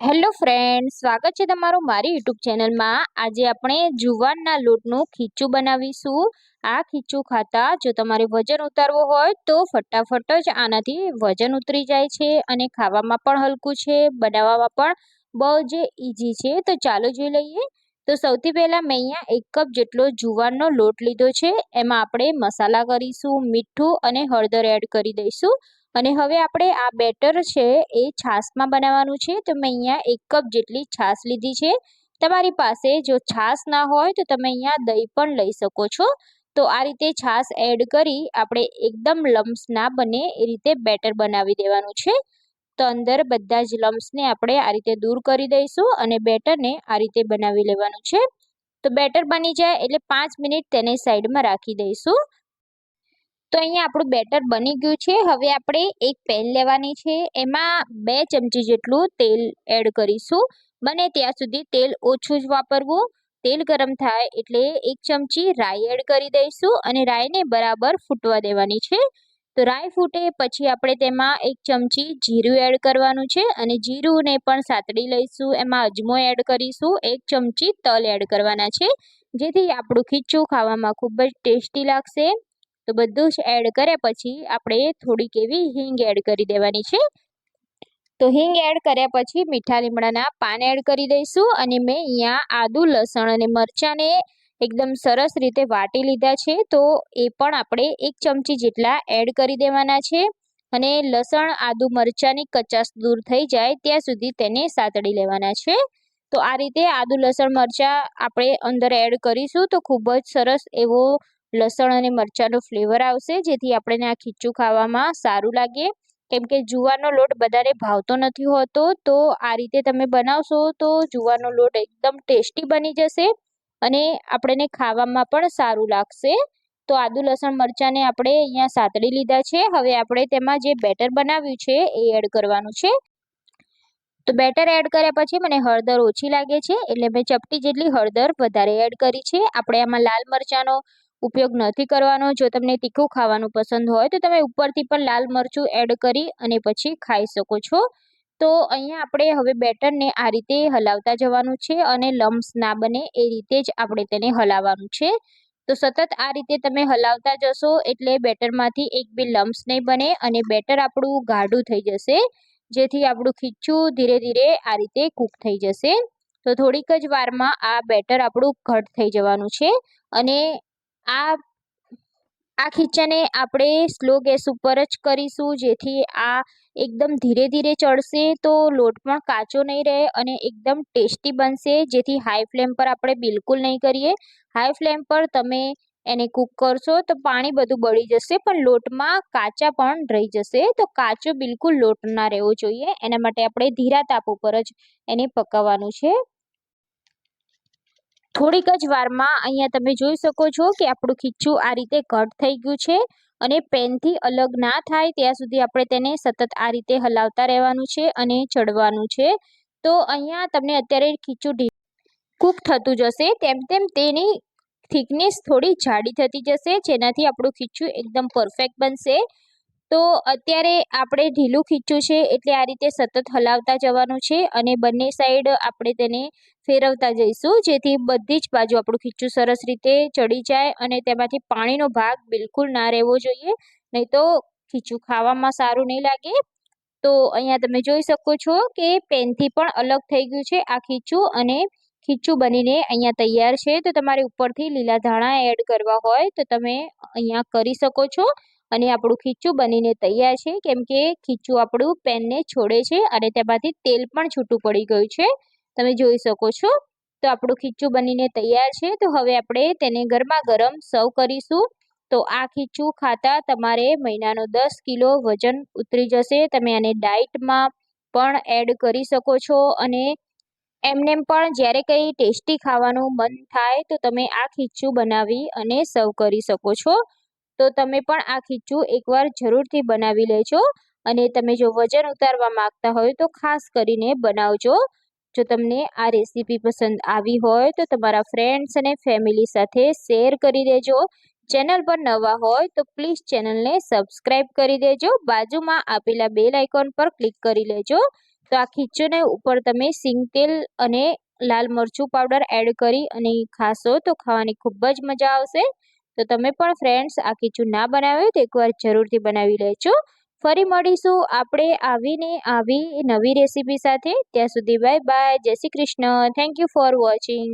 Hello friend સ્વાગત છે તમારું મારી યુટ્યુબ ચેનલમાં. આજે આપણે જુવારના લોટનું ખીચું બનાવીશું. આ ખીચું ખાતા જો તમારે વજન ઉતારવું હોય તો ફટાફટ જ આનાથી વજન ઉતરી જાય છે અને ખાવામાં પણ હલકું છે, બનાવવામાં પણ બહુ જ ઇઝી છે. તો ચાલો જોઈ લઈએ. તો સૌથી પહેલાં મેં અહીંયા એક કપ જેટલો જુવારનો લોટ લીધો છે. એમાં આપણે મસાલા કરીશું, મીઠું અને હળદર એડ કરી દઈશું. અને હવે આપણે આ બેટર છે એ છાશમાં બનાવવાનું છે. તો મેં અહીંયા એક કપ જેટલી છાશ લીધી છે. તમારી પાસે જો છાશ ના હોય તો તમે અહીંયા દહીં પણ લઈ શકો છો. તો આ રીતે છાશ એડ કરી આપણે એકદમ લમ્સ ના બને એ રીતે બેટર બનાવી દેવાનું છે. તો અંદર બધા જ લમ્સને આપણે આ રીતે દૂર કરી દઈશું અને બેટરને આ રીતે બનાવી લેવાનું છે. તો બેટર બની જાય એટલે પાંચ મિનિટ તેને સાઈડમાં રાખી દઈશું. તો અહીંયા આપણું બેટર બની ગયું છે. હવે આપણે એક પેન લેવાની છે. એમાં બે ચમચી જેટલું તેલ એડ કરીશું. બને ત્યાં સુધી તેલ ઓછું જ વાપરવું. તેલ ગરમ થાય એટલે એક ચમચી રાઈ એડ કરી દઈશું અને રાઈને બરાબર ફૂટવા દેવાની છે. તો રાઈ ફૂટે પછી આપણે તેમાં એક ચમચી જીરું એડ કરવાનું છે અને જીરુંને પણ સાતડી લઈશું. એમાં અજમો એડ કરીશું. એક ચમચી તલ એડ કરવાના છે. જેથી આપણું ખીચું ખાવામાં ખૂબ જ ટેસ્ટી લાગશે. તો બધું જ એડ કર્યા પછી આપણે થોડીક એવી હિંગ એડ કરી દેવાની છે. તો હિંગ એડ કર્યા પછી મીઠા લીમડાના પાન એડ કરી દઈશું અને મેં અહીંયા આદુ, લસણ અને મરચાંને એકદમ સરસ રીતે વાટી લીધા છે. તો એ પણ આપણે એક ચમચી જેટલા એડ કરી દેવાના છે અને લસણ, આદુ, મરચાંની કચાશ દૂર થઈ જાય ત્યાં સુધી તેને સાતડી લેવાના છે. તો આ રીતે આદુ, લસણ, મરચાં આપણે અંદર એડ કરીશું તો ખૂબ જ સરસ એવો લસણ અને મરચાંનો ફ્લેવર આવશે. જેથી આપણને આ ખીચું ખાવામાં સારું લાગે. કેમ કે જુવારનો લોટ બધાને ભાવતો નથી હોતો, તો આ રીતે તમે બનાવશો તો જુવારનો લોટ એકદમ ટેસ્ટી બની જશે અને આપણને ખાવામાં પણ સારું લાગશે. તો આદુ, લસણ, મરચાંને આપણે અહીંયા સાતડી લીધા છે. હવે આપણે તેમાં જે બેટર બનાવ્યું છે એ એડ કરવાનું છે. તો બેટર એડ કર્યા પછી મને હળદર ઓછી લાગે છે. એટલે મેં ચપટી જેટલી હળદર વધારે એડ કરી છે. આપણે આમાં લાલ મરચાંનો ઉપયોગ નથી કરવાનો, જો તમને તીખું ખાવાનું પસંદ હોય તો તમે ઉપરથી પણ લાલ મરચું એડ કરી અને પછી ખાઈ શકો છો. તો અહીંયા આપણે હવે બેટરને આ રીતે હલાવતા જવાનું છે અને લમ્સ ના બને એ રીતે જ આપણે તેને હલાવવાનું છે. તો સતત આ રીતે તમે હલાવતા જશો એટલે બેટરમાંથી એક બી લમ્સ નહીં બને અને બેટર આપણું ગાઢું થઈ જશે, જેથી આપણું ખીચું ધીરે ધીરે આ રીતે કૂક થઈ જશે. તો થોડીક જ વારમાં આ બેટર આપણું ઘટ થઈ જવાનું છે અને આ આ ખીચાને આપણે સ્લો ગેસ ઉપર જ કરીશું, જેથી આ એકદમ ધીરે ધીરે ચડશે તો લોટ પણ કાચો નહીં રહે અને એકદમ ટેસ્ટી બનશે, જેથી હાઈ ફ્લેમ પર આપણે બિલકુલ નહીં કરીએ. હાઈ ફ્લેમ પર તમે એને કૂક કરશો તો પાણી બધું બળી જશે, પણ લોટમાં કાચા પણ રહી જશે, તો કાચો બિલકુલ લોટ ના રહેવો જોઈએ. એના માટે આપણે ધીરા તાપ ઉપર જ એને પકાવવાનું છે. થોડીક જ વારમાં અહીંયા તમે જોઈ શકો છો કે આપણું ખીચું આ રીતે ઘટ થઈ ગયું છે અને પેનથી અલગ ના થાય ત્યાં સુધી આપણે તેને સતત આ રીતે હલાવતા રહેવાનું છે અને ચડવાનું છે. તો અહીંયા તમને અત્યારે ખીચું કૂક થતું જશે, તેમ તેમ તેની થિકનેસ થોડી જાડી થતી જશે, જેનાથી આપણું ખીચું એકદમ પરફેક્ટ બનશે. તો અત્યારે આપણે ઢીલું ખીચું છે એટલે આ રીતે સતત હલાવતા જવાનું છે અને બંને સાઈડ આપણે તેને ફેરવતા જઈશું. જેથી બધી જ બાજુ આપણું ખીચું સરસ રીતે ચડી જાય અને તેમાંથી પાણીનો ભાગ બિલકુલ ના રહેવો જોઈએ. નહીં તો ખીચું ખાવામાં સારું નહીં લાગે. તો અહીંયા તમે જોઈ શકો છો કે પેનથી પણ અલગ થઈ ગયું છે આ ખીચું અને ખીચું બનીને અહીંયા તૈયાર છે. તો તમારે ઉપરથી લીલા ધાણા એડ કરવા હોય તો તમે અહીંયા કરી શકો છો. અને આપણું ખીચું બનીને તૈયાર છે. કેમ કે ખીચું આપણું પેનને છોડે છે અને તેમાંથી તેલ પણ છૂટું પડી ગયું છે. તમે જોઈ શકો છો. તો આપણું ખીચું બનીને તૈયાર છે. તો હવે આપણે તેને ગરમા ગરમ સર્વ કરીશું. તો આ ખીચું ખાતા તમારે મહિનાનો દસ કિલો વજન ઉતરી જશે. તમે આને ડાયટમાં પણ એડ કરી શકો છો. અને એમને પણ જ્યારે કંઈ ટેસ્ટી ખાવાનું મન થાય તો તમે આ ખીચું બનાવી અને સર્વ કરી શકો છો. તો તમે પણ આ ખીચું એકવાર જરૂરથી બનાવી લેજો અને તમે જો વજન ઉતારવા માંગતા હોય તો ખાસ કરીને બનાવજો. જો તમને આ રેસીપી પસંદ આવી હોય તો તમારા ફ્રેન્ડ્સ અને ફેમિલી સાથે શેર કરી દેજો. ચેનલ પર નવા હોય તો પ્લીઝ ચેનલને સબસ્ક્રાઈબ કરી દેજો. બાજુમાં આપેલા બેલ આઇકોન પર ક્લિક કરી લેજો. તો આ ખીચુને ઉપર તમે સિંગ તેલ અને લાલ મરચું પાવડર એડ કરી અને ખાશો તો ખાવાની ખૂબ જ મજા આવશે. તો તમે પણ ફ્રેન્ડ્સ આ ખીચું ના બનાવ્યું તો એકવાર જરૂરથી બનાવી લેજો. ફરી મળીશું આપણે આવીને આવી નવી રેસીપી સાથે. ત્યાં સુધી bye bye Jai Shri Krishna. Thank you for watching